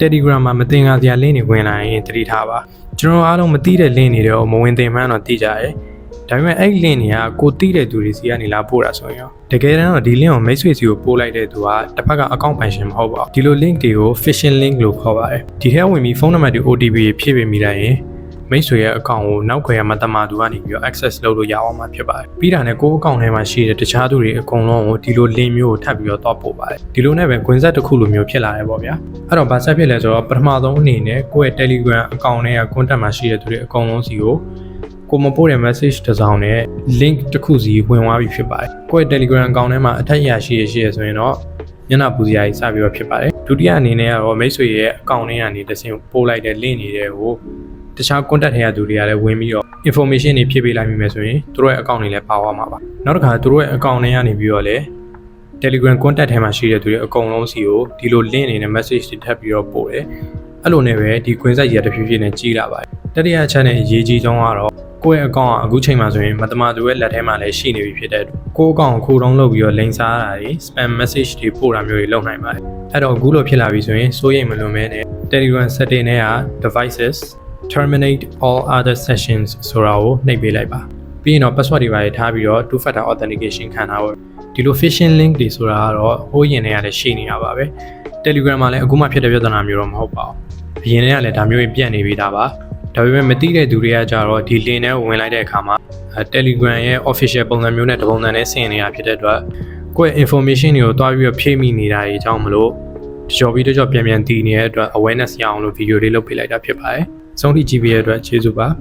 Telegram မှာမတင်ကြစရာ link တွေဝင်လာရင်သတိထားပါကျွန်တော်အားလုံးမသိတဲ့ link တွေတော့မဝင်သင်မှန်းတော့သိကြရဲဒါပေမဲ့အဲ့ link တွေကကိုသိတဲ့သူတွေစီကနေလာပို့တာဆိုရင်ရောတကယ်တမ်းတော့ဒီ link ကိုမိတ်ဆွေစီကိုပို့လိုက်တဲ့သူကတစ်ဖက်က account ပိုင်ရှင်မဟုတ်ပါဘူးဒီလို link တွေကို phishing link လို့ခေါ်ပါတယ်ဒီထဲဝင်ပြီးဖုန်းနံပါတ်တွေ OTP တွေဖြည့်ပေးမိလိုက်ရင် မိတ်ဆွေရဲ့ account ကိုနောက်ခွဲရမတမာသူကနေပြီးတော့ access လုပ်လို့ရအောင်မှာဖြစ်ပါတယ်ပြီးတာနဲ့ကိုယ့် account ထဲမှာရှိတဲ့တခြားသူတွေအကုန်လုံးကိုဒီလို link မျိုးကိုထပ်ပြီးတော့တော့ပို့ပါတယ်ဒီလိုနဲ့ပဲကွင်းဆက်တစ်ခုလိုမျိုးဖြစ်လာတယ်ပေါ့ဗျာအဲ့တော့ဘာဆက်ဖြစ်လဲဆိုတော့ပထမဆုံးအနေနဲ့ကိုယ့်ရဲ့ Telegram account ထဲက contact မှာရှိတဲ့သူတွေအကုန်လုံးစီကိုကိုမပို့တဲ့ message တစ်စောင်နဲ့ link တစ်ခုစီဝင်သွားပြီဖြစ်ပါတယ်ကိုယ့်ရဲ့ Telegram account ထဲမှာအထက်ရရှိရရှိရဆိုရင်တော့ညနာပူစရာကြီးစပြီးတော့ဖြစ်ပါတယ်ဒုတိယအနေနဲ့ကတော့မိတ်ဆွေရဲ့ account ထဲကနေတစ်ဆင့်ပို့လိုက်တဲ့ link တွေကို တခြား contact ထဲကသူတွေကလည်းဝင်ပြီးတော့ information တွေဖြည့်ပေးလိုက်မိမယ်ဆိုရင်သူတို့ရဲ့ account တွေလည်းပါသွားမှာပါနောက်တစ်ခါသူတို့ရဲ့ account ထဲကနေပြီးတော့လည်း Telegram contact ထဲမှာရှိတဲ့သူတွေအကုန်လုံးစီကိုဒီလို link အနေနဲ့ message တွေထပ်ပြီးတော့ပို့တယ်အဲ့လိုနဲ့ပဲဒီ queen site ကြီးတဖြည်းဖြည်းနဲ့ကြီးလာပါတယ်တတိယအချက်နဲ့အရေးကြီးဆုံးကတော့ကိုယ့်ရဲ့ account ကအခုချိန်မှာဆိုရင်မတမသူရဲ့လက်ထဲမှာလည်းရှိနေပြီဖြစ်တဲ့အတွက်ကိုယ့် account ကိုခိုးတုံးလုပ်ပြီးတော့လိန်စားတာတွေ spam message တွေပို့တာမျိုးတွေလုပ်နိုင်ပါတယ်အဲ့တော့အခုလိုဖြစ်လာပြီဆိုရင်စိုးရိမ်မလွန်မဲနဲ့ Telegram setting ထဲက devices terminate all other sessions ဆိုတာကိုနှိပ်ပေးလိုက်ပါပြီးရင်တော့ password တွေပါရထားပြီးတော့ two factor authentication ခံထားဖို့ဒီလို phishing link တွေဆိုတာကတော့ဟိုးရင်ထဲကလည်းရှိနေတာပါပဲ Telegram မှာလည်းအခုမှဖြစ်တဲ့ပြဿနာမျိုးတော့မဟုတ်ပါဘူးအရင်တည်းကလည်းဒါမျိုးတွေပြန့်နေပြီးသားပါဒါပေမဲ့မသိတဲ့သူတွေကကြတော့ဒီ link ထဲဝင်လိုက်တဲ့အခါမှာအဲ Telegram ရဲ့ official ပုံစံမျိုးနဲ့တပုံစံနဲ့ဆင်နေတာဖြစ်တဲ့အတွက်ကိုယ့်ရဲ့ information တွေကိုတွားပြီးတော့ဖြည့်မိနေတာတွေအကြောင်းမလို့တကြောပြီးတကြောပြန်ပြန်တည်နေတဲ့အတွက် awareness ရအောင်လို့ video လေးလုပ်ပေးလိုက်တာဖြစ်ပါတယ်။ ဆုံးထိကြည့်ပေးတဲ့အတွက်ကျေးဇူးပါ။